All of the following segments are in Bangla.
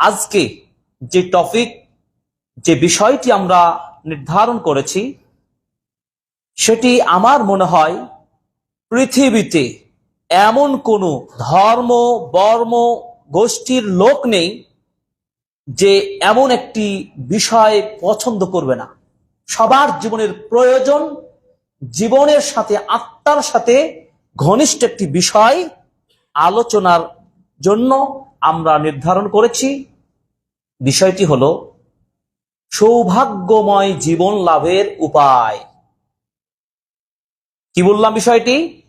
আজকে যে টপিক, যে বিষয়টি আমরা নির্ধারণ করেছি, সেটি আমার মনে হয় পৃথিবীতে এমন কোনো ধর্ম, বর্ম, গোষ্ঠীর লোক নেই যে এমন একটি বিষয় পছন্দ করবে না। সবার জীবনের প্রয়োজন, জীবনের সাথে, আত্মার সাথে ঘনিষ্ঠ একটি বিষয় আলোচনার জন্য আমরা নির্ধারণ করেছি। বিষয়টি হলো সৌভাগ্যময় জীবন লাভের উপায়। কি বললাম বিষয়টি?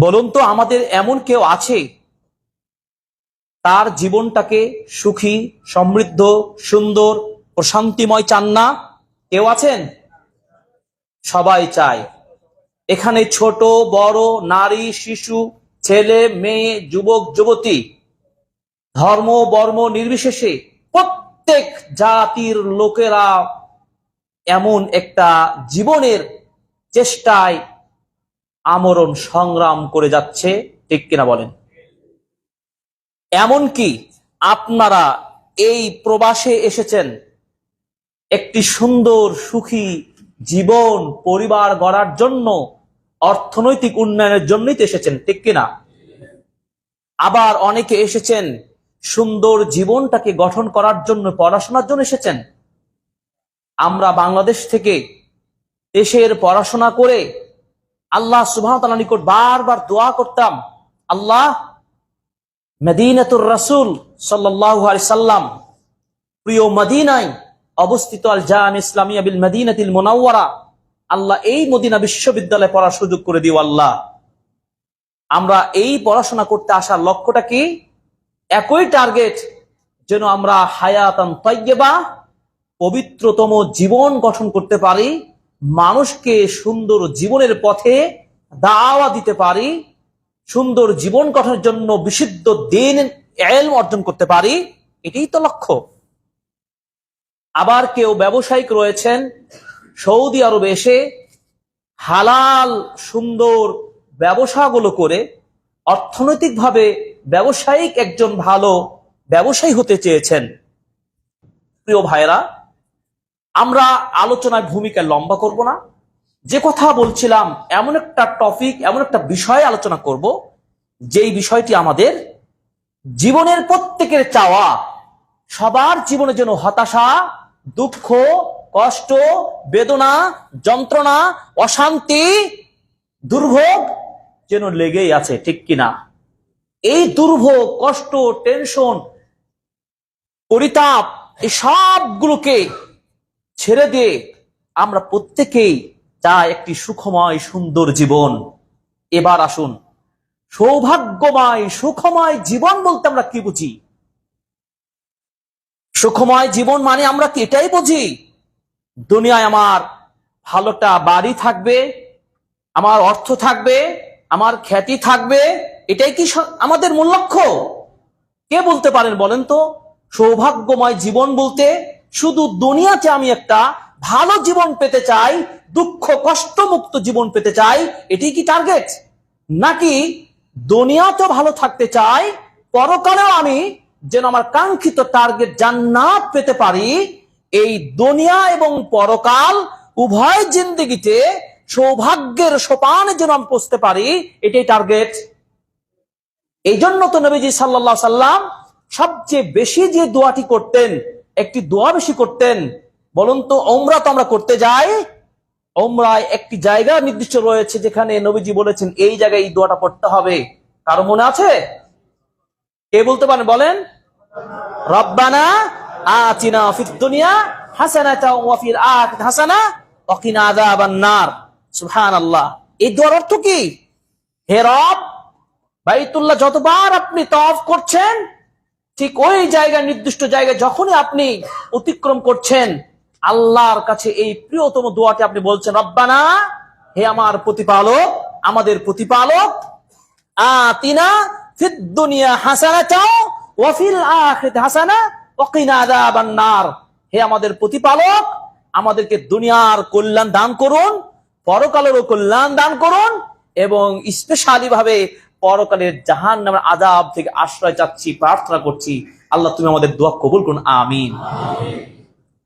বলুন তো, আমাদের এমন কেউ আছে? তার জীবনটাকে সুখী, সমৃদ্ধ, সুন্দর প্রশান্তিময় চান না? কেউ আছেন? সবাই চায়। এখানে ছোট, বড়, নারী, শিশু, ছেলে, মেয়ে, যুবক, যুবতী, ধর্ম, বর্ম নির্বিশেষে প্রত্যেক জাতির লোকেরা এমন একটা জীবনের চেষ্টায় আমরণ সংগ্রাম করে যাচ্ছে, ঠিক কিনা বলেন? এমনকি আপনারা এই প্রবাসে এসেছেন, একটি সুন্দর সুখী জীবন, পরিবার গড়ার জন্য অর্থনৈতিক উন্নয়নের জন্যই তো এসেছেন, ঠিক কিনা? আবার অনেকে এসেছেন, সুন্দর জীবনটাকে গঠন করার জন্য, পড়াশোনার জন্য এসেছেন। আমরা বাংলাদেশ থেকে দেশের পড়াশোনা করে আল্লাহ সুবাহ নিকট বারবার দোয়া করতাম, আল্লাহ, মদিনাতুর রাসুল সাল্লাহ সাল্লাম, প্রিয় মদিনায় অবস্থিত আল জাম ইসলামিয়া বিল মদিনাতিল মোনাওয়ারা। আল্লাহ এই মদিনা বিশ্ববিদ্যালয়ে পড়ার সুযোগ করে দিও আল্লাহ। আমরা এই পড়াশোনা করতে আসার লক্ষ্যটা কি? একই টার্গেট যেন আমরা হায়াতান তৈবা পবিত্রতম জীবন গঠন করতে পারি, মানুষকে সুন্দর জীবনের পথে দাওয়া দিতে পারি, সুন্দর জীবন গঠনের জন্য বিশুদ্ধ দিন অর্জন করতে পারি, এটাই তো লক্ষ্য। আবার কেউ ব্যবসায়িক রয়েছেন, সৌদি আরবে এসে হালাল, সুন্দর ব্যবসাগুলো করে অর্থনৈতিকভাবে ব্যবসায়িক একজন ভালো ব্যবসায়ী হতে চেয়েছেন। প্রিয় ভাইরা আমরা আলোচনায় ভূমিকা লম্বা করব না। যে কথা বলছিলাম, এমন একটা টপিক, এমন একটা বিষয় আলোচনা করব, যেই বিষয়টি আমাদের জীবনের প্রত্যেকের চাওয়া। সবার জীবনে যেন হতাশা দুঃখ, কষ্ট, বেদনা, যন্ত্রণা, অশান্তি, দুর্ভোগ যেন লেগেই আছে, ঠিক কিনা? এই দুর্ভোগ, কষ্ট টেনশন পরিতাপ, এই সবগুলোকে ছেড়ে দিয়ে আমরা প্রত্যেকেই চাই একটি সুখময়, সুন্দর জীবন। এবার আসুন। সৌভাগ্যময়, সুখময় জীবন বলতে আমরা কি বুঝি? সুখময় জীবন মানে আমরা কি? এটাই বুঝি। দুনিয়ায় আমার ভালোটা বাড়ি থাকবে, আমার অর্থ থাকবে, আমার খ্যাতি থাকবে, এটাই কি আমাদের মূল লক্ষ্য? কে বলতে পারেন বলেন তো? সৌভাগ্যময় জীবন বলতে শুধু দুনিয়াতে আমি একটা ভালো জীবন পেতে চাই, দুঃখ, কষ্ট মুক্ত জীবন পেতে চাই এটি কি টার্গেট নাকি দুনিয়াতে ভালো থাকতে চাই, পরকালেও আমি যেন আমার কাঙ্ক্ষিত টার্গেট জান্নাত পেতে পারি, এই দুনিয়া এবং পরকাল উভয় জিন্দগিতে সৌভাগ্যের সোপানে যেন আমি পৌঁছতে পারি, এটাই টার্গেট এই জন্য তো নবীজি সাল্লাহ সাল্লাম সবচেয়ে বেশি যে দোয়াটি করতেন, একটি দোয়া বেশি করতেন, বলুন তো ওমরা তো আমরা করতে যাই, ওমরায় একটি জায়গা নির্দিষ্ট রয়েছে যেখানে নবীজি বলেছেন, এই জায়গায় এই দোয়াটা পড়তে হবে। কারও মনে আছে? কে বলতে পারেন বলেন? রব্বানা আতিনা ফিদ দুনিয়া হাসানাতা ওয়া ফিল হাসানা ওয়া কিনা আযাবান নার। সুবহানাল্লাহ। এই দোয়ার অর্থ কি? হে রব, বাইতুল্লাহ যতবার আপনি তওয়াফ করছেন, ঠিক ওই জায়গায়, নির্দিষ্ট জায়গায় যখনই আপনি অতিক্রম করছেন, আল্লাহর কাছে এই প্রিয়তম দোয়াটি আপনি বলছেন, রব্বানা, হে আমার প্রতিপালক, আমাদের প্রতিপালক, আতিনা ফিদ দুনিয়া হাসানাতাও ওয়া ফিল আখিরাতি হাসানা ওয়া কিনা আযাবান নার। হে আমাদের প্রতিপালক, আমাদেরকে দুনিয়ার কল্যাণ দান করুন, পরকালেরও কল্যাণ দান করুন এবং স্পেশালি ভাবে পরকালের জাহান নামের আজাব থেকে আশ্রয় চাচ্ছি, প্রার্থনা করছি, আল্লাহ তুমি আমাদের দোয়া কবুল করুন, আমিন।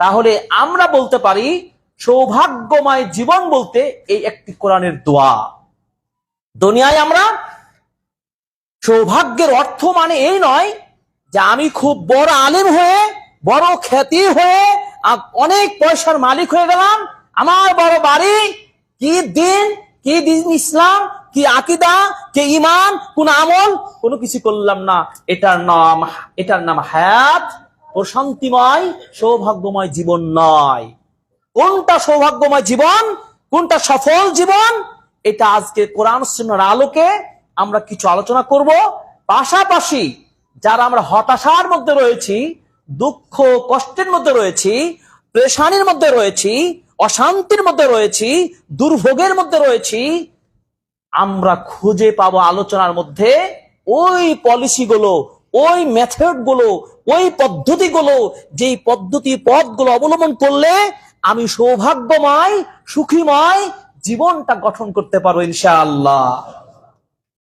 তাহলে আমরা বলতে পারি, সৌভাগ্যময় জীবন বলতে এই একটি কোরআনের দোয়া। দুনিয়ায় আমরা সৌভাগ্যের অর্থ মানে এই নয় যে আমি খুব বড় আলেম হয়ে, বড় খ্যাতি হয়ে অনেক পয়সার মালিক হয়ে গেলাম। আমার বড় বাড়ি, কি দিন কি দিন ইসলাম, কি আকিদা, কি ইমান কোন আমল, কোনো কিছু করলাম না। এটার নাম এটার নাম হায়াত, প্রশান্তিময়, সৌভাগ্যময় জীবন নয়। কোনটা সৌভাগ্যময় জীবন, কোনটা সফল জীবন, এটা আজকে কোরআন আলোকে আমরা কিছু আলোচনা করব। পাশাপাশি যারা আমরা হতাশার মধ্যে রয়েছি, দুঃখ, কষ্টের মধ্যে রয়েছি, প্রেশানির মধ্যে রয়েছি, অশান্তির মধ্যে রয়েছি, দুর্ভোগের মধ্যে রয়েছি, আমরা খুঁজে পাবো আলোচনার মধ্যে ওই পলিসিগুলো, ওই মেথডগুলো ওই পদ্ধতিগুলো, যেই পদ্ধতি পথগুলো অবলম্বন করলে আমি সৌভাগ্যময়, সুখীময় জীবনটা গঠন করতে পারব ইনশাআল্লাহ।